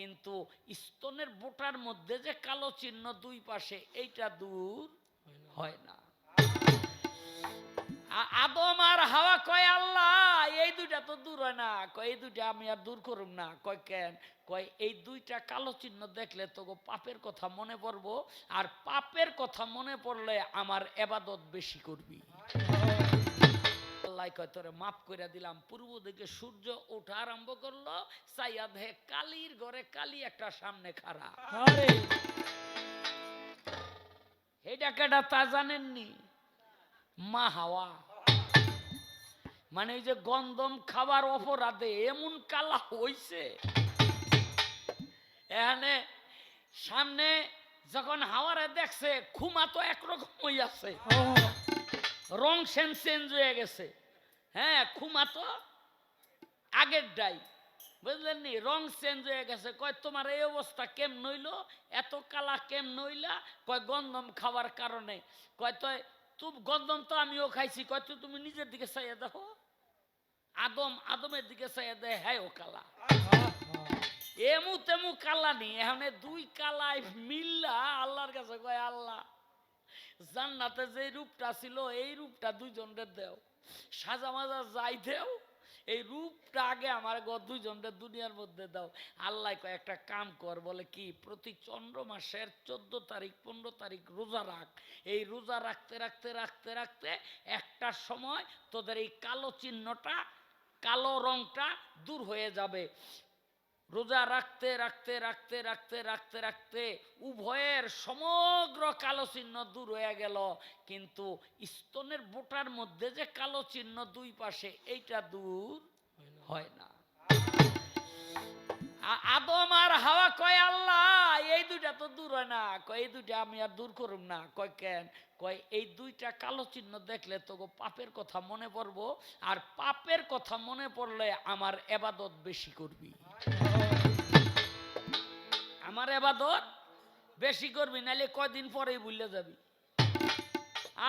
কিন্তু স্তনের বোটার মধ্যে যে কালো চিহ্ন দুই পাশে, এইটা দূর হয় না। আদম আর হাওয়া কয়, আল্লাহ, এই দুইটা তো দূর হয় না। কয়, এই দুইটা আমি আর দূর করুম না। কয়, কেন? কয়, এই দুইটা কালো চিহ্ন দেখলে তো পাপের কথা মনে পড়ব, আর পাপের কথা মনে পড়লে আমার এবাদত বেশি করবি। আল্লাহ কয় তোরে মাফ করে দিলাম। পূর্ব দিকে সূর্য ওঠা আরম্ভ করল চাইয়া দেখে কালির ঘরে কালি একটা সামনে খাড়া। এটা কেটা তা জানেননি? মা হাওয়া। মানে ওই যে গন্ধম খাবার অপরাধে এমন কালা হইছে। এখানে সামনে যখন হাওয়ারে দেখছে খুমা তো একরকম আছে। রং সেন চেঞ্জ হয়ে গেছে। হ্যাঁ খুমা তো আগের ডাই। বুঝলেন নি রং চেঞ্জ হয়ে গেছে। কয়, তোমার এই অবস্থা কেম নইল এত কালা কেম নইলা কয়, গন্ধম খাওয়ার কারণে। কয় তো তুম, গন্ধম তো আমিও খাইছি। কয়, তো তুমি নিজের দিকে চাইয়া দেখো আদম, আদমের দিকে চাইয়া দেয় হ্যাঁ ও কালা। এমু তেমু কালা নি এখানে দুই কালায় মিল্লা আল্লাহর কাছে কয়, আল্লাহ জান্নাতে যে রূপটা ছিল, এই রূপটা দুইজনের দেও। সাজা মাজা যাই দেও, এই রূপটা আগে আমার গো দুইজনের দুনিয়ার মধ্যে দাও। আল্লাহ একটা কাম কর, বলে কি, প্রতি চন্দ্র মাসের চোদ্দ তারিখ, পনেরো তারিখ রোজা রাখ। এই রোজা রাখতে রাখতে রাখতে রাখতে একটা সময় তোদের এই কালো চিহ্নটা, কালো রংটা দূর হয়ে যাবে। রোজা রাখতে রাখতে রাখতে রাখতে রাখতে রাখতে উভয়ের সমগ্র কালো চিহ্ন দূর হয়ে গেল। কিন্তু স্তনের বোটার মধ্যে যে কালো চিহ্ন দুই পাশে এইটা দূর হয় না। আদম আর হাওয়া কয়, আল্লাহ, এই দুইটা তো দূর হয় না। কয়, এই দুইটা আমি আর দূর করুম না। কয়, কেন? কয়, এই দুইটা কালো চিহ্ন দেখলে তো পাপের কথা মনে পড়ব, আর পাপের কথা মনে পড়লে আমার এবাদত বেশি করবি। আমার এবাদত বেশি করবি নাহলে কয়দিন পরেই ভুলে যাবি।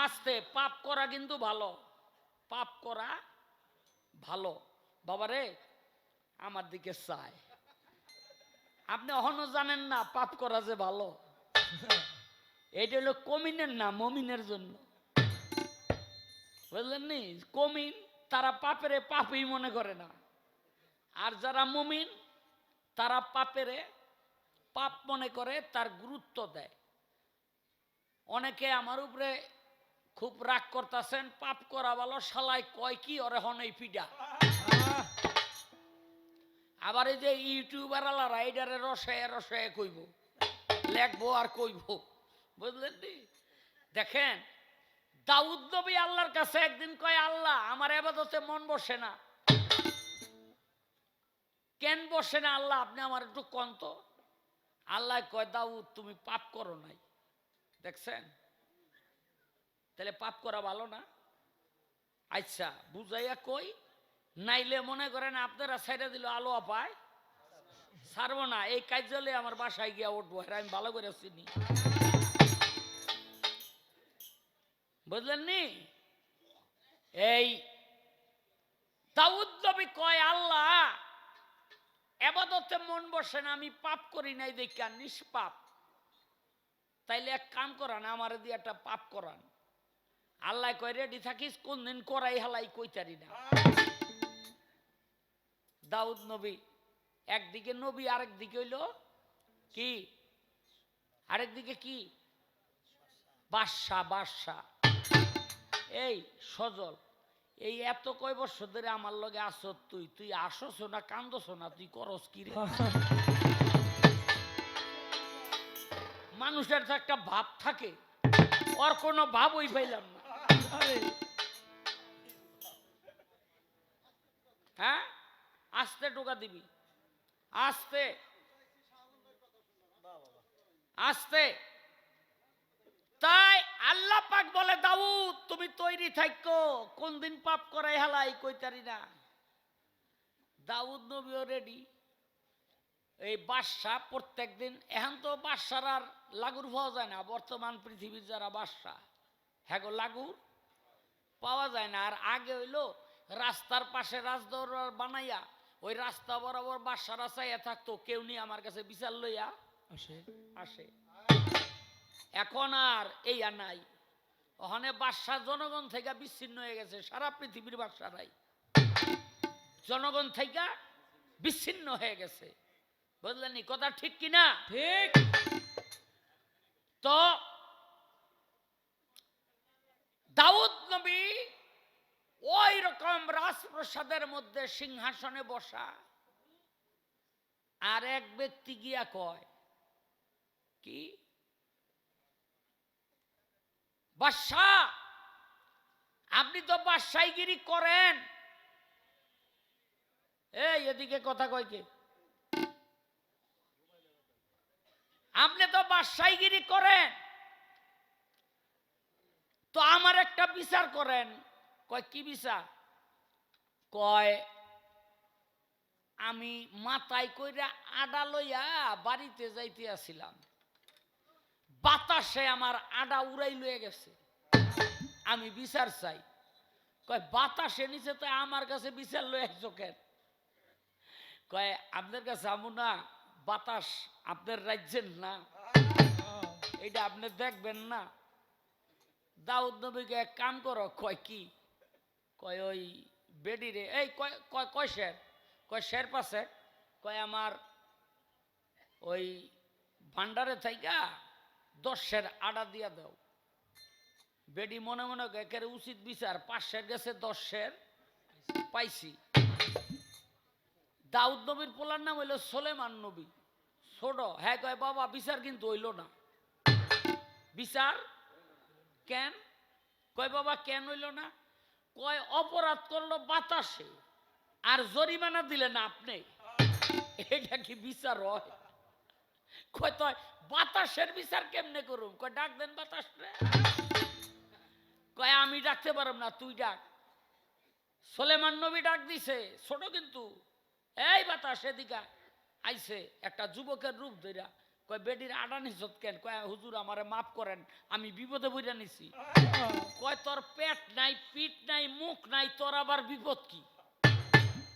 আস্তে, পাপ করা কিন্তু ভালো। পাপ করা ভালো। বাবারে, আমার দিকে চায়। আপনি অহনো জানেন না পাপ করা যে ভালো। এটা হলো কমিনের না মমিনের জন্য। বুঝলেন নি? কমিন, তারা পাপেরে পাপই মনে করে না। আর যারা মমিন, তারা পাপেরে পাপ মনে করে, তার গুরুত্ব দেয়। অনেকে আমার উপরে খুব রাগ করতেছেন, পাপ করা ভালো শালাই কয় কি ওরে হনই পিডা আবার এই যে ইউটিউবার এইটারে রসে রসে কইব, লেখবো আর কইব। বুঝলেন নি? দেখেন, দাউদ নবী আল্লাহর কাছে একদিন কয়, আল্লাহ, আমার এবাদতে মন বসে না। কেন বসে না আল্লাহ? আপনি আমার একটু কন্ত আল্লাহ কয়, দাউদ, তুমি পাপ করো নাই। দেখছেন? তাহলে পাপ করা ভালো না? আচ্ছা বুঝাইয়া কই নাইলে মনে করেন আপনারা সাইডে দিল আলো পায় ছাড়বো না, এই কার্যালয়ে আমার বাসায় গিয়া উঠবো হ্যাঁ আমি ভালো করে চিনি। বুঝলেন নি এই দাউদ কয়, আল্লাহ, এবাদতে মন বসে না, আমি পাপ করি নাই দেখা নিষ্পাপ। তাইলে এক কাম করান, আমার দিয়ে একটা পাপ করান। আল্লাহ কয় রেডি থাকিস? কোন দিন করাই হালাই কইতারি না। দাউদ নবী। একদিকে নবী আরেক দিকে হইল কি? আরেক দিকে কি? বাদশা বাদশা এই সজল এই এত কয় বছর ধরে আমার লগে আসছ তুই? তুই আসছ না কান্দছ না তুই করস কি রে? মানুষের তো একটা ভাব থাকে ওর কোনো ভাবই পাইলাম না। হ্যাঁ? আস্তে টোকা দিবি। আস্তে। আস্তে। তাই আল্লাহ পাক বলে, দাউদ, তুমি তৈরি থাকো। কোন দিন পাপ করাই হালাই কইতারি না? দাউদ নবীও রেডি এই বাদশা প্রত্যেক দিন এখন তো বাদশার আর লাগুর পাওয়া যায় না। বর্তমান পৃথিবীর যারা বাদশা হ্যাঁ গো, লাগুর পাওয়া যায় না। আর আগে হইল রাস্তার পাশে রাজদরবার বানাইয়া ওই রাস্তা বরাবর বাসারা চাইয়া থাকতো কেউ নিয়ে আমার কাছে বিচার লইয়া আসে। আসে। এখন আর এই আর নাই। ওখানে বাদশা জনগণ থেকে বিচ্ছিন্ন হয়ে গেছে সারা পৃথিবীর বাদশারাই জনগণ থেকে বিচ্ছিন্ন হয়ে গেছে। বুঝলেন নি? কথা ঠিক কিনা ঠিক। তো দাউদ নবী ওই রকম রাজপ্রসাদের মধ্যে সিংহাসনে বসা। আর এক ব্যক্তি গিয়া কয়, কি? বাদশাহ, আপনি তো বাদশাহীগিরি করেন। এই এদিকে কথা কয় কে? আপনি তো বাদশাহীগিরি করেন। তো আমার একটা বিচার করেন। কয়, কি বিচার কয়, আমি মাথায় কইরা আডা লইয়া বাড়িতে যাইতে আসিলাম। বাতাসে আমার আডা উড়াই লয়ে গেছে। আমি বিচার চাই। কয়, বাতাসে নিচে তো আমার কাছে বিচার লয়ে আসছো কেন? কয়, আপনার কাছে আমু না, বাতাস আপনার রাজ্যের না। এটা আপনি দেখবেন না। দাউদ নবীকে এক কাম করো, কয়, কি? কয় ওই বেডি রে এই কয় কয় শের? কয় শের পাশে। কয় আমার ওই ভান্ডারে থাইকা দশের আডা দিয়া দাও। বেডি মনে মনে কয়, একেবারে উচিত বিচার পাঁচশের গেছে দশের পাইছি। দাউদ নবীর পোলার নাম হইল সোলেমান নবী। ছোট হ্যাঁ কয় বাবা বিচার কিন্তু হইল না। বিচার? কেন? কয় বাবা কেন হইল না? কয় অপরাধ করল বাতাসে, আর জরিমানা দিলেন আপনি? এটা কি বিচার হয়? কয় তো বাতাসের বিচার কেমনে করুম? কয় ডাক দেন বাতাস কয় আমি ডাকতে পারব না, তুই ডাক। সোলেমান নবী ডাক দিছে, ছোট কিন্তু। এই বাতাস এদিকা আইছে, একটা যুবকের রূপ ধইরা। কয় বেডির আডা নিছত কেন? কয়, হুজুর আমারে মাফ করেন, আমি বিপদে বইরা নিছি। কয়, তোর পেট নাই, পিঠ নাই, মুখ নাই, তোর আবার বিপদ কি?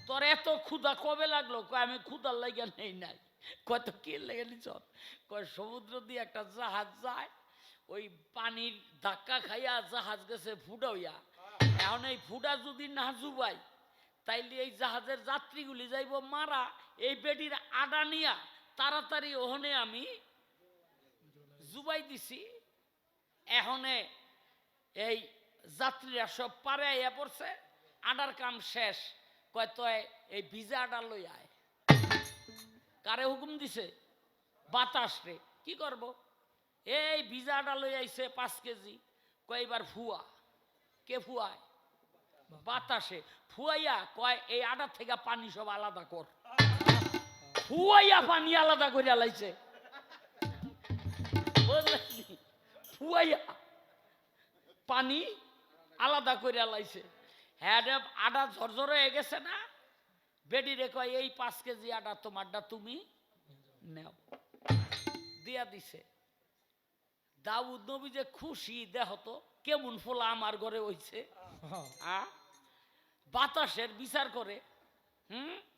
তোর এত ক্ষুধা কবে লাগল? কয়, আমি ক্ষুধার লাগিয়া নেই নাই। কয়, তো কি লেগে নিছ? কয়, সমুদ্র দিয়ে একটা জাহাজ যায়, ওই পানির ধাক্কা খাইয়া জাহাজ গেছে ফুটা হইয়া। এখন এই ফুটা যদি না জুবাই, তাইলে এই জাহাজের যাত্রীগুলি যাইব মারা, এই বেডির আডা নিয়া তাড়াতাড়ি ওহনে আমি জুবাই দিছি। এহনে এই যাত্রীরা সব পারে আইয়া পড়ছে। আডার কাম শেষ। কয়, তয় এই ভিজা আডা লই আয়। কারে হুকুম দিছে? বাতাস রে, কি করব? এই ভিজা আডা লই আইছে পাঁচ কেজি। কয়, এবার ফুয়া। কে ফুয়ায়? বাতাসে। ফুয়াইয়া কয়, এই আডার থেকে পানি সব আলাদা কর। ফুয়াইয়া পানি আলাদা করে লাইছে ফুয়াইয়া পানি আলাদা করে লাইছে হ্যাঁ আডা ঝরঝর হয়ে গেছে না? বেডি রে কয় এই পাঁচ কেজি আডা তোমারটা তুমি নেও। দিয়া দিছে। দাউদ নবী যে খুশি দেহ তো কেমন ফোলা আমার ঘরে হইছে। আ? বাতাসের বিচার করে। হুম?